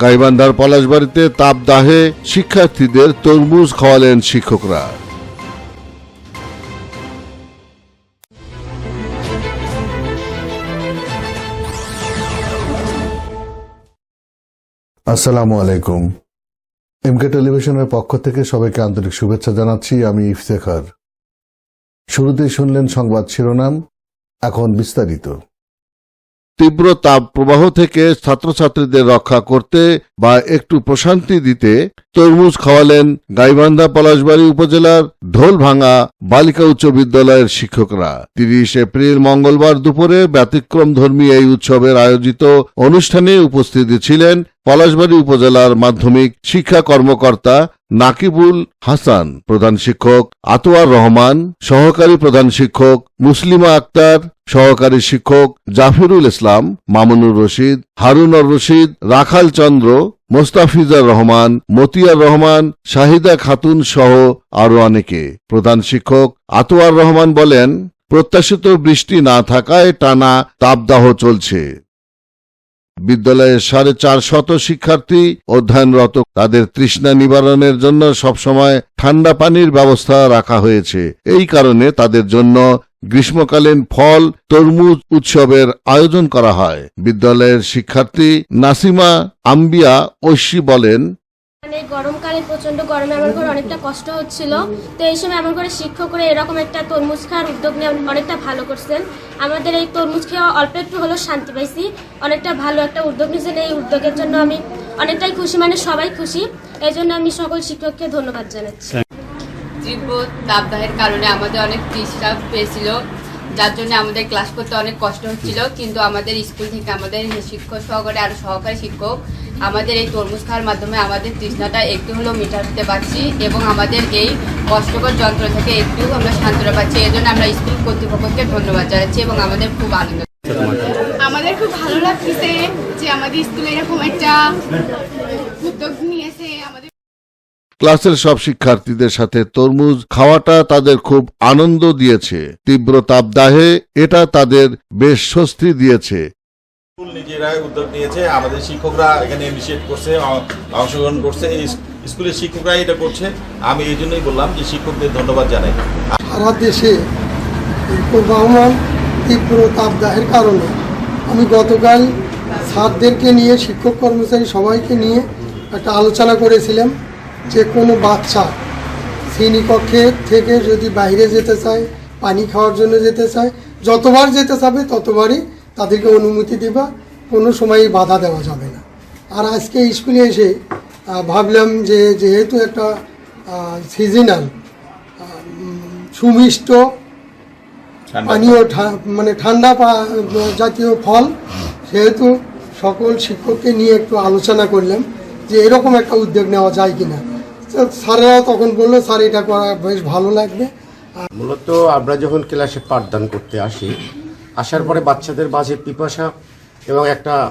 গাইবান্ধার পলাশবাড়িতে তাপদাহে শিক্ষার্থীদের তরমুজ খাওয়ালেন শিক্ষকরা। আসসালামু আলাইকুম। এমকে টেলিভিশনের পক্ষ থেকে সবাইকে আন্তরিক শুভেচ্ছা জানাচ্ছি, আমি ইফতেখার। শুরুতেই শুনলেন সংবাদ শিরোনাম, এখন বিস্তারিত। তীব্র তাপ প্রবাহ থেকে ছাত্রছাত্রীদের রক্ষা করতে বা একটু প্রশান্তি দিতে তরমুজ খাওয়ালেন গাইবান্ধা পলাশবাড়ী উপজেলার ঢোলভাঙ্গা বালিকা উচ্চ বিদ্যালয়ের শিক্ষকরা। তিরিশ এপ্রিল মঙ্গলবার দুপুরে ব্যতিক্রম ধর্মী এই উৎসবের আয়োজিত অনুষ্ঠানে উপস্থিত ছিলেন পলাশবাড়ী উপজেলার মাধ্যমিক শিক্ষা কর্মকর্তা নাকিবুল হাসান, প্রধান শিক্ষক, আতোয়ার রহমান, সহকারী প্রধান শিক্ষক, মুসলিমা আক্তার, সহকারী শিক্ষক, জাফিরুল ইসলাম, মামুনুর রশিদ, হারুনর রশিদ, রাখাল চন্দ্র, মোস্তাফিজার রহমান, মতিয়ার রহমান, শাহিদা খাতুন সহ আরও অনেকে। প্রধান শিক্ষক আতোয়ার রহমান বলেন, প্রত্যাশিত বৃষ্টি না থাকায় টানা তাপদাহ চলছে। বিদ্যালয়ের সাড়ে চার শত শিক্ষার্থী অধ্যয়নরত। তাদের তৃষ্ণা নিবারণের জন্য সবসময় ঠান্ডা পানির ব্যবস্থা রাখা হয়েছে। এই কারণে তাদের জন্য গ্রীষ্মকালীন ফল, তরমুজ উৎসবের আয়োজন করা হয়। বিদ্যালয়ের শিক্ষার্থী নাসিমা আম্বিয়া ঐশী বলেন মানে গরমকালে প্রচণ্ড গরমে আমার ঘরে অনেকটা কষ্ট হচ্ছিল। তো এই সময় আমার ঘরে শিক্ষকরা এরকম একটা তরমুজ খাওয়ার উদ্যোগ নিয়ে অনেকটা ভালো করছেন। আমাদের এই তরমুজ খেয়ে অল্প একটু হলেও শান্তি পাইছি। অনেকটা ভালো একটা উদ্যোগ নিয়েছেন এই উদ্যোগের জন্য আমি। অনেকটাই খুশি মানে সবাই খুশি। এই জন্য আমি সকল শিক্ষককে ধন্যবাদ জানাচ্ছি। তীব্র তাপদাহের কারণে আমাদের অনেক তৃষ্ণা পেয়েছিল। যার জন্য আমাদের ক্লাস করতে অনেক কষ্ট হচ্ছিল। কিন্তু আমাদের স্কুল থেকে আমাদের শিক্ষক সহকারে আরও সহকারী শিক্ষক আমাদের এই তরমুজ খাওয়ার মাধ্যমে আমাদের তৃষ্ণাটা একটু হলেও মেটাতে পারছি এবং আমাদের এই কষ্টকর যন্ত্র থেকে একটু আমরা শান্তনা পাচ্ছি। এই জন্য আমরা স্কুল কর্তৃপক্ষকে ধন্যবাদ জানাচ্ছি এবং আমাদের খুব আনন্দ আমাদের খুব ভালো লাগতেছে যে আমাদের স্কুলে এরকম একটা উদ্যোগ নিয়েছে আমাদের। ক্লাসের সব শিক্ষার্থীদের সাথে তরমুজ খাওয়াটা তাদের খুব আনন্দ দিয়েছে। তীব্র তাপদাহে এটা তাদের বেশ স্বস্তি দিয়েছে। স্কুল নিজেরাই উদ্যোগ নিয়েছে, আমাদের শিক্ষকরা এখানে ইনিশিয়েট করছে অংশগ্রহণ করছে। স্কুলের শিক্ষকরাই এটা করছে। আমি এই জন্যই বললাম যে শিক্ষকদের ধন্যবাদ জানাই। সারা দেশে প্রবাহমান তীব্র তাপদাহের কারণে আমি গতকাল স্যারদেরকে নিয়ে, শিক্ষক কর্মচারী সবাইকে নিয়ে একটা আলোচনা করেছিলাম যে কোনো বাচ্চা শ্রেণীকক্ষে থেকে যদি বাইরে যেতে চায়, পানি খাওয়ার জন্য যেতে চায়, যতবার যেতে চাবে ততবারই তাদেরকে অনুমতি দেবা কোনো সময়ই বাধা দেওয়া যাবে না। আর আজকে স্কুলে এসে ভাবলাম যে যেহেতু একটা সিজনাল সুমিষ্ট পানীয় মানে ঠান্ডা জাতীয় ফল সেহেতু সকল শিক্ষককে নিয়ে একটু আলোচনা করলাম যে এরকম একটা উদ্যোগ নেওয়া যায় কিনা। স্যারেরাও তখন বলল স্যার এটা করা বেশ ভালো লাগবে। মূলত আমরা যখন ক্লাসে পাঠদান করতে আসি আসার পরে বাচ্চাদের মাঝে পিপাসা এবং একটা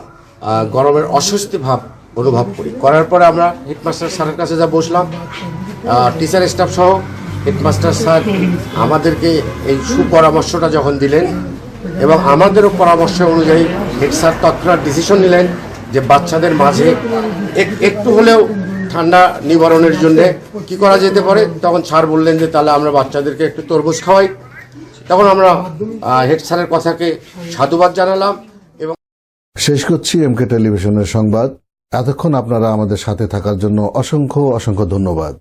গরমের অস্বস্তি ভাব অনুভব করি। করার পরে আমরা হেডমাস্টার স্যারের কাছে যা বসলাম টিচার স্টাফ সহ হেডমাস্টার স্যার আমাদেরকে এই সুপরামর্শটা যখন দিলেন এবং আমাদেরও পরামর্শ অনুযায়ী হেড স্যার তৎক্ষণাৎ ডিসিশন নিলেন যে বাচ্চাদের মাঝে এক- একটু হলেও ঠান্ডা নিবারণের জন্যে কি করা যেতে পারে? তখন স্যার বললেন যে তাহলে আমরা বাচ্চাদেরকে একটু তরমুজ খাওয়াই। তখন আমরা হেড স্যারের কথাকে সাধুবাদ জানালাম এবং শেষ করছি এমকে টেলিভিশনের সংবাদ। এতক্ষণ আপনারা আমাদের সাথে থাকার জন্য অসংখ্য অসংখ্য ধন্যবাদ।